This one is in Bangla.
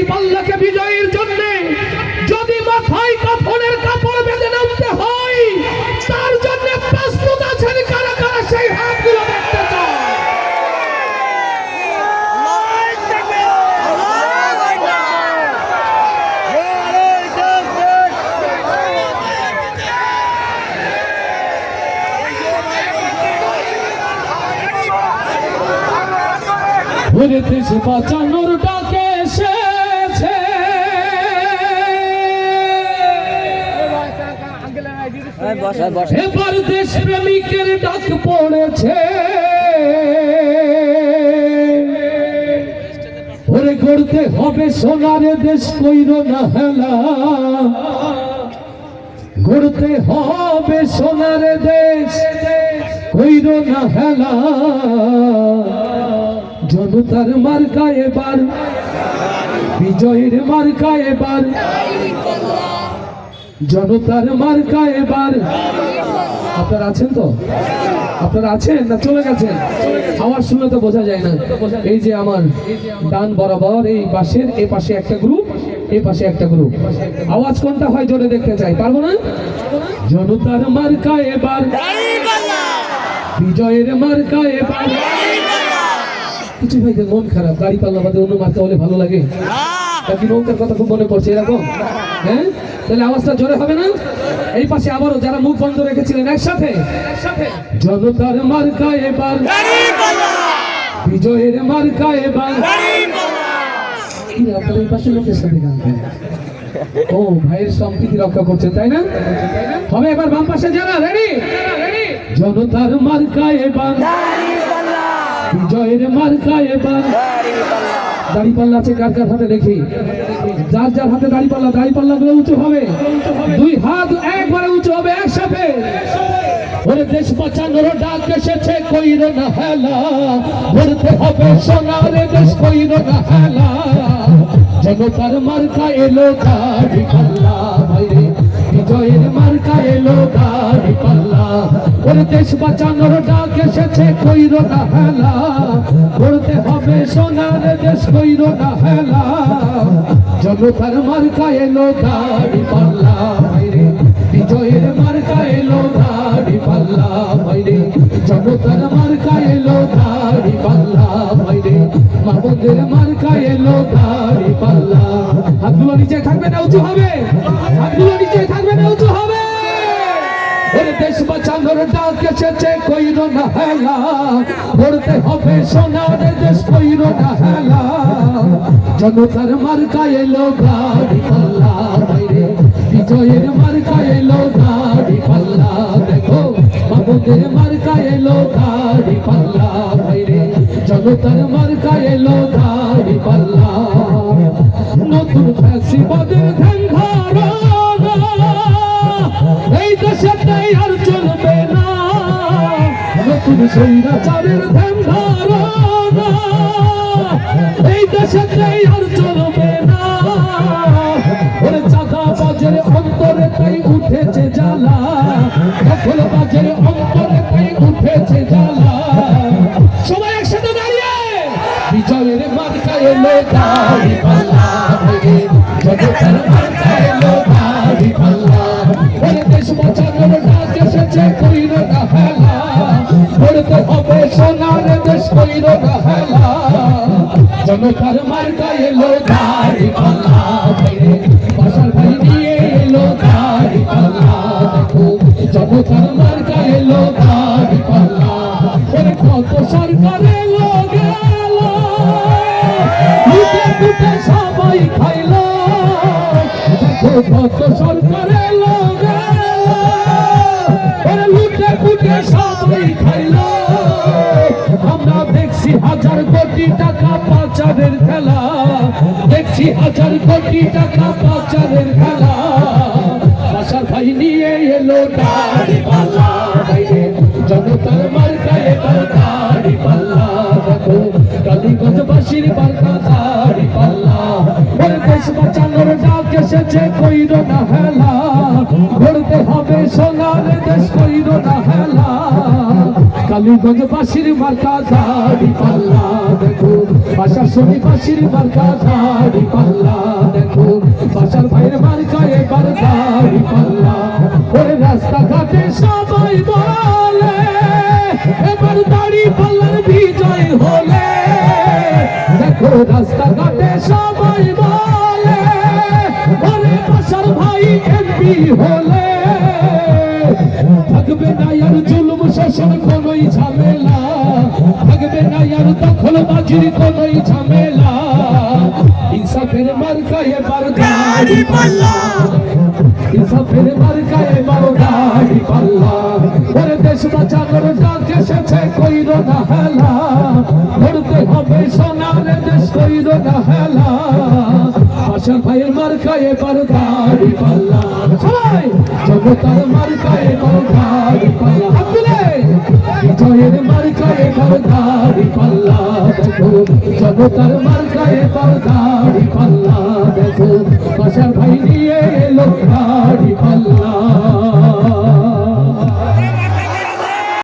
দাড়ি পাল্লাকে বিজয়ের জন্য যদি মাথায় কাপড় বেঁধে নামতে হয়, তার জন্য প্রস্তুত আছেন কারা কারা সেই হাতগুলো ওরে এবার দেশ প্রেমিকের ডাক পড়েছে। ওরে গড়তে হবে সোনার দেশ কইর না হেলা। গড়তে হবে সোনার দেশ কইর না হেলা। জনতার মার্কা এবার, বিজয়ের মার্কা এবার। জনতার মার্কা এবার। আপনারা আছেন তো? আপনারা আছেন না চলে গেছেন? আওয়াজ শুনলে তো বোঝা যায় না। এই যে আমার ডান বরাবর এই পাশের এ পাশে একটা গ্রুপ এ পাশে একটা গ্রুপ আওয়াজ কোনটা হয় জোরে দেখতে চাই? পারব না? জনতার মার্কা এবার। বিজয়ের মার্কা এবার। কিছু ভাইদের মন খারাপ গাড়ি পাল্লা বাদে অন্য মার্কা হলে ভালো লাগে। নাকি নৌকার কথা খুব মনে পড়ছে এরকম? হ্যাঁ? তাহলে আওয়াজটা জোরে হবে না? এই পাশে আবারও যারা মুখ বন্ধ রেখেছিলেন একসাথে। জনতার মার্কা এবার। বিজয়ের মার্কা এবার। পাশে লোকের সাথে গান। ও ভাইয়ের সম্প্রীতি রক্ষা করছেন তাই না? হবে এবার বাম পাশে যারা রেডি? জনতার মার্কা এবার। বিজয়ের মার্কা এবার। দাড়ি পাল্লা আছে, কার কার হাতে দেখি? যার যার হাতে দাড়ি পাল্লা দাড়ি পাল্লা গুলো উঁচু হবে। দুই হাত একবারে উঁচু হবে, একসাথে। ওরে দেশ বাঁচানোর ডাক এসেছে না হেলা। দেশ, কইরো না হেলা। জনতার মার্কা এলো দাড়ি পাল্লা বিজয়ের মার্কা এলো দাড়ি পাল্লা ওরে দেশ বাঁচানোর ডাক এসেছে, কইরো না হেলা। করতে হবে সোনার দেশ, কইরো না হেলা। জনতার মার্কা এলো দাড়ি পাল্লা, ভাইরে। বিজয়ের মার্কা এলো দাড়ি পাল্লা, ভাইরে। জনতার মার্কা এলো দাড়ি পাল্লা, ভাইরে। মাহমুদের মার্কা এলো দাড়ি পাল্লা। হাতগুলো নিচে থাকবে না, উঁচু হবে। দেশ বাঁচানোর ডাক এসেছে, কইর না হেলা। পড়তে হবে সোনার দেশ কইর না হেলা। জনতার মার্কা এলো গাড়ি পাল্লা বিজয়ের মার্কা এলো গাড়ি পাল্লা। দেখো, বাবুদের মার্কা এলো গাড়ি পাল্লা, বাইরে জনতার মার্কা এলো গাড়ি পাল্লা। নতুন ফ্যাসিবাদের নতুন সৈরাচারের ধ্যান ধারণা এই দেশে তাই আর চলবে না। উঠেছে জ্বালা। দখল উঠেছে জ্বালা। সবাই একসাথে জনতার মার্কা এলো দাড়ি পাল্লা আমরা দেখছি হাজার কোটি টাকা পাচারের খেলা। দেখছি হাজার কোটি টাকা পাচারের খেলা। বাসার ভাই নিয়ে এলো গাড়ি পাল্লা। জনতার মার্কা এবার পাল্লা। দেখো, কালীগঞ্জবাসীর মার্কা গাড়ি পাল্লা। ওর দেশ বাঁচানোর ডাক এসেছে, কইর না হেলা। গড়তে হবে সোনার দেশ, কইর না হেলা। কালীগঞ্জবাসীর মার্কা গাড়ি পাল্লা, দেখো। বাসার সঙ্গে বাসির মার্কা দাড়ি পাল্লা, দেখো। বাসার ভাইয়ের মার্কা এবার দাড়ি পাল্লা। ওরে রাস্তাঘাটে সবাই বলে, এবার দাড়ি পাল্লার বিজয় হলে। দেখো, রাস্তাঘাটে সবাই বলে, ওরে বাসার ভাই এমপি হলে। থাকবে না আর জুলুম শাসন কোনোই ঝামেলা? থাকবে না আর দখল বাজির কোনোই ঝামেলা? ইনসাফের মার্কা এবার গাড়ি পাল্লা। ইনসাফের মার্কা এবার গাড়ি পাল্লা। ওরে দেশ বাঁচানোর ডাক এসেছে, কইর না হেলা। ধরতে হবে সোনার দেশ, কইর না হেলা। আশা ভাইয়ের মার্কা এবার গাড়ি পাল্লা। জগতার মার্কা এবার গাড়ি পাল্লা জগতার মার্কা এবার গাড়ি পাল্লা